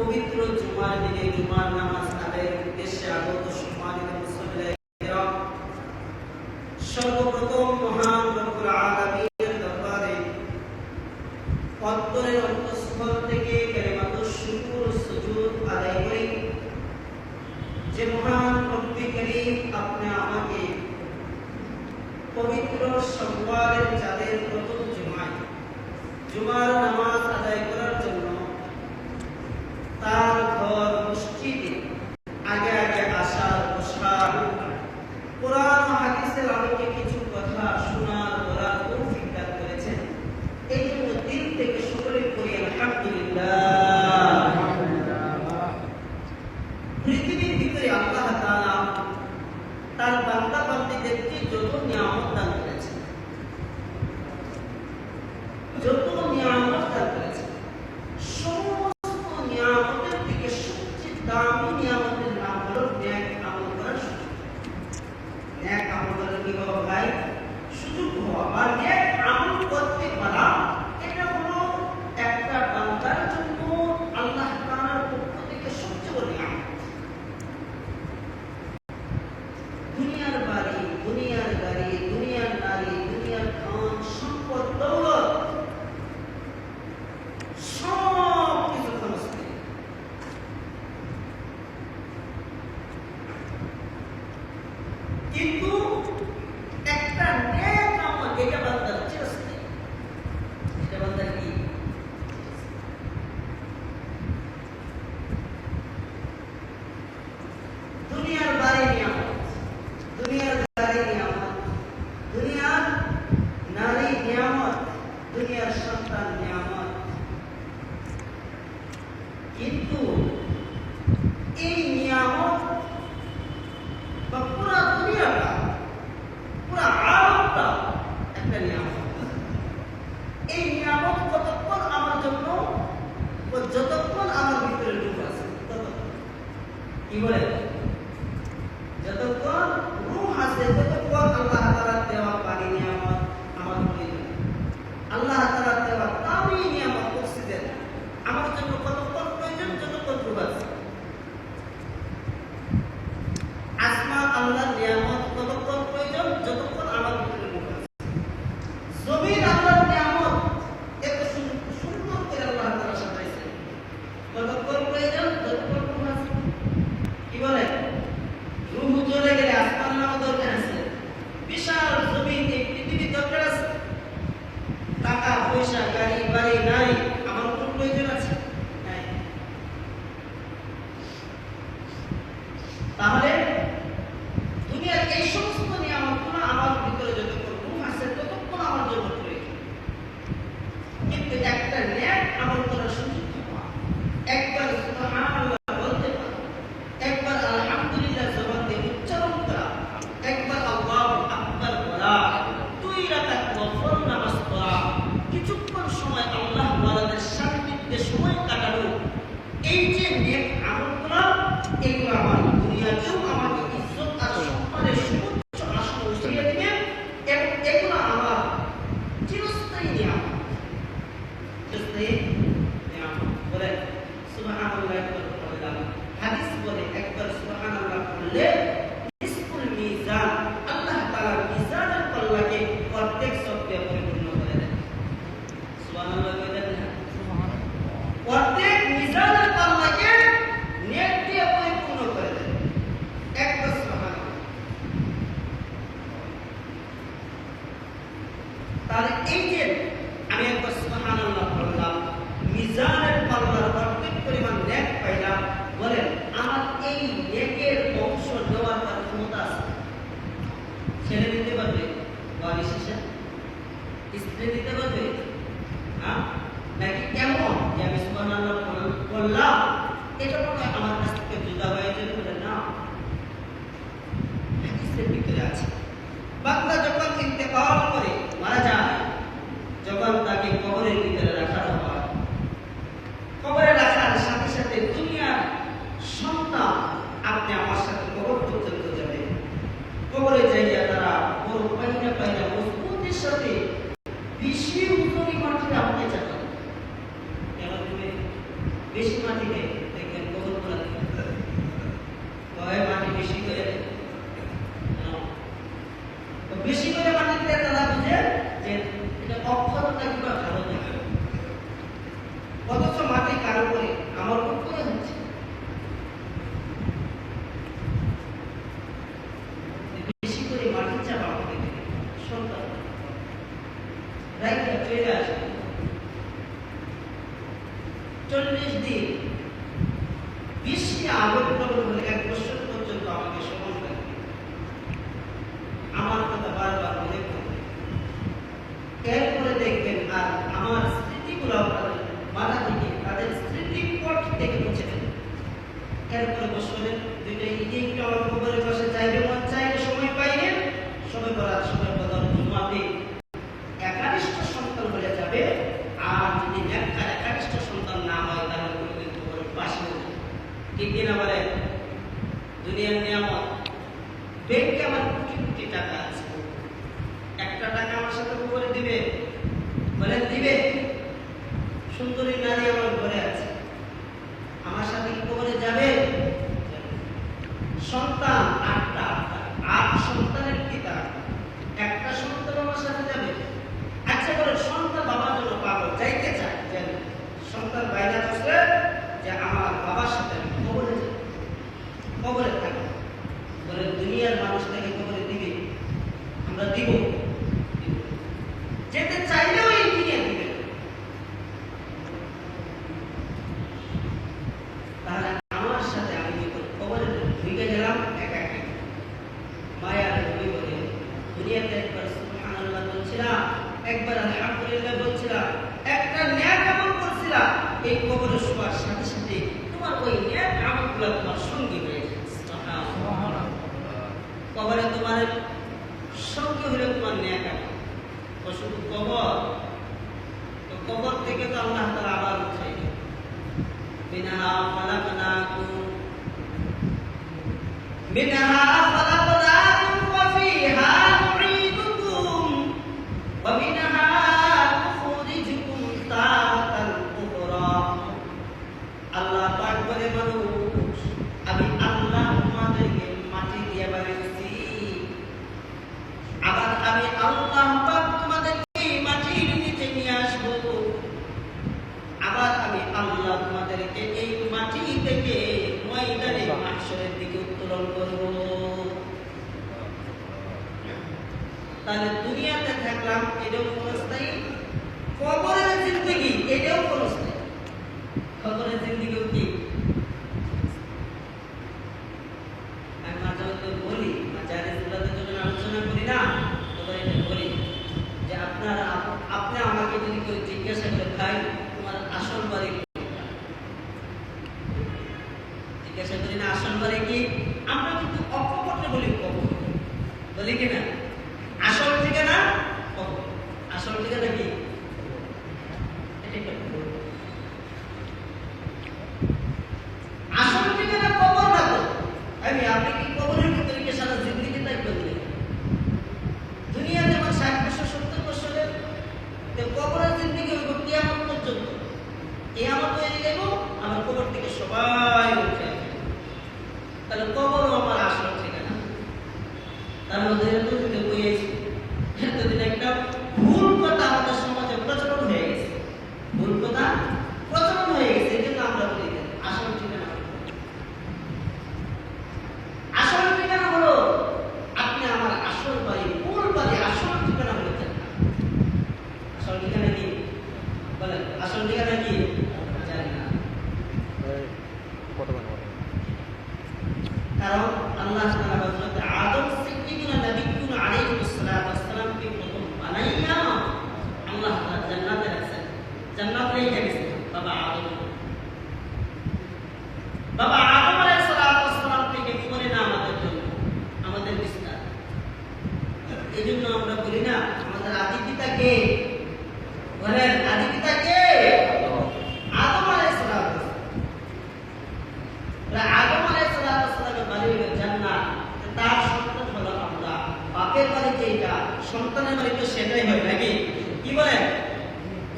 পবিত্র জুমার দিনে জুমার নামাজ আদায়ের উদ্দেশ্যে আগত সম্মানিত সর্বপ্রথম মহান রব্বুল আলামিনের দরবারে অন্তরের অন্তঃস্থল থেকে কেবলমাত্র শুকুর সুজুদ আদায় করি। যে মহান রব্বি করিম আপনি আমাকে পবিত্র সম্ভারের চাঁদের প্রথম হবে যতক্ষণ রুহ আছে, ততক্ষণ আল্লাহ তালার দেওয়া পানি নিয়ামত আমার প্রয়োজন আল্লাহ তালার দেওয়া তাসবিহ হ্যাঁ, বলেন সুবহানাল্লাহি ওয়া বিহামদিহি হাদিস বলে একবার সুবহানাল্লাহ 몇시 আমার স্মৃতিগুলো আপনারা মাথা থেকে, তাদের স্মৃতিপট থেকে মুছে দেন। এরপরে বসলেন, দুইটা ইয়ে একটু অল্প করে বসে চাইলে মন, চাইলে সময় পাইলে সময় করার, সময় প্রধান ঘুমাবে যদি একটা একাধিষ্ট সন্তান আমার কোটি কোটি টাকা আছে। একটা টাকা আমার সাথে উপরে দিবে। বলেন সুন্দরী নারী এবং সাথে সাথে তোমার ওই এক তোমার সঙ্গী হয়ে কবরে তোমার সঙ্গী হলে তোমার ন্যাক শুধু কবর। তো কবর থেকে তো আল্লাহ তারা আবার উঠাই বিনা ফালাকানাকুম বিনা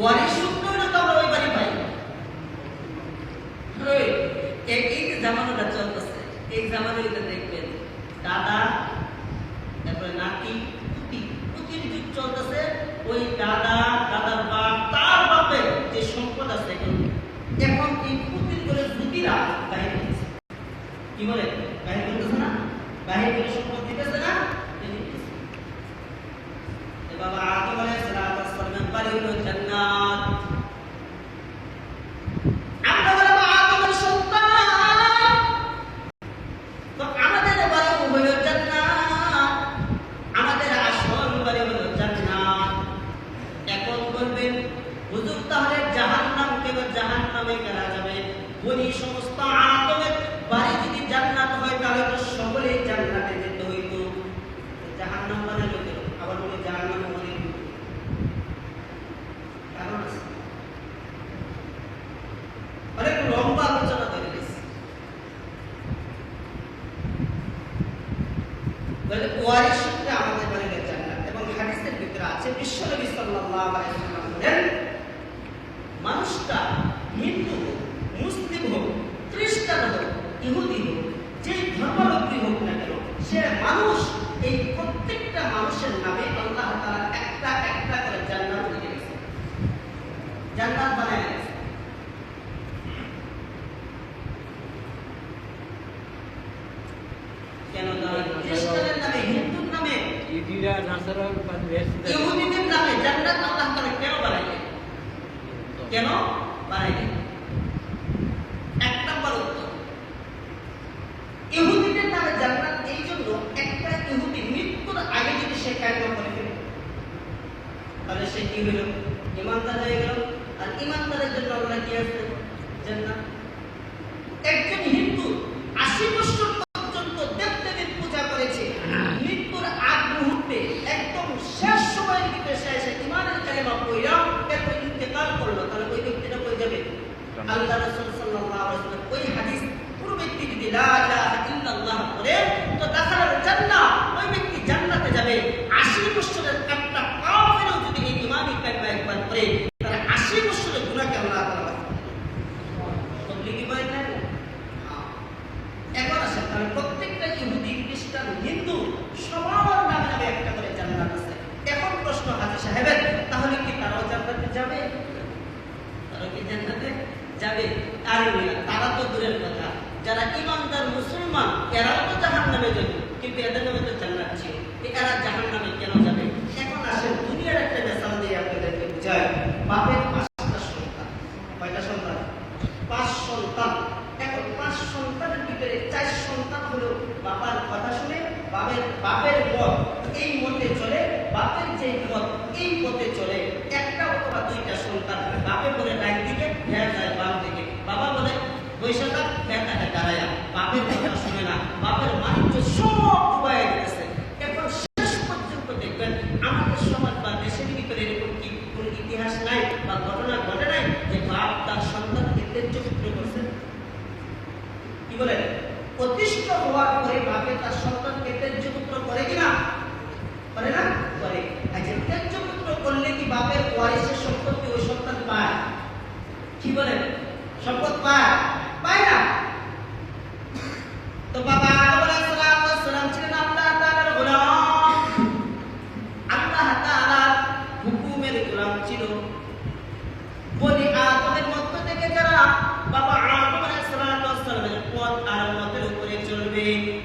তো আমরা ওই বাড়ি পাই। এই যে জামানোটা চলতেছে, এই জামানো এটা দেখবেন, দাদা, তারপরে নাতি, পুতি, পুতির যুগ চলতেছে, ওই দাদা, দাদার বাপ তার বাপের যে সম্পদ আছে এখন এই পুতির করে বাহির কি বলে? বাহির করতেছে না? বাহির করে সম্পদ দিতেছে না? বাবা জীবনী সম ইহুদি হোক যে ধর্মাবলম্বী হোক না কেন সে মানুষ এই প্রত্যেকটা মানুষের নামে আল্লাহ তারা একটা একটা করে জান্নাত লিখে গেছে। জান্নাত বানায় গেছে। কেন খ্রিস্টানের নামে হিন্দুর নামে ইহুদিদের নামে জান্নাত আল্লাহ তারা কেন বানাইলেন? কেন? বানাইলেন। আল্লাহ যাবে তারা তো দূরের কথা। যারা ইমানদার মুসলমান, এরাও তো জাহান নামে যাবে। কিন্তু এদের নামে তো জান্নাত এরা জাহান নামে কেন যাবে? এখন আসে দুনিয়ার একটা মেসাল দিয়ে আপনাদেরকে বুঝায় বাপের পাঁচটা সন্তান। কয়টা সন্তান? পাঁচ সন্তান। এখন পাঁচ সন্তানের ভিতরে চার সন্তান হলো বাবার কথা শুনে বাপের বাপের পথ এই মতে চলে, বাপের যে পথ এই পথে চলে। একটা অথবা দুইটা সন্তান বাপে বলে ডাক দিকে হ্যাঁ বৈশাখার বাপের কথা শুনে না, বাপের সব গেছে এখন শেষ পর্যন্ত দেখবেন আমাদের সমাজ বা দেশের ভিতরে এরকম কি কোন ইতিহাস নাই বা ঘটনা ঘটে নাই যে বাপ তার সন্তানকে তেজ্য সূত্র কি বলেন? প্রতিষ্ঠ হওয়ার আর আমাদের উপরে চলবে।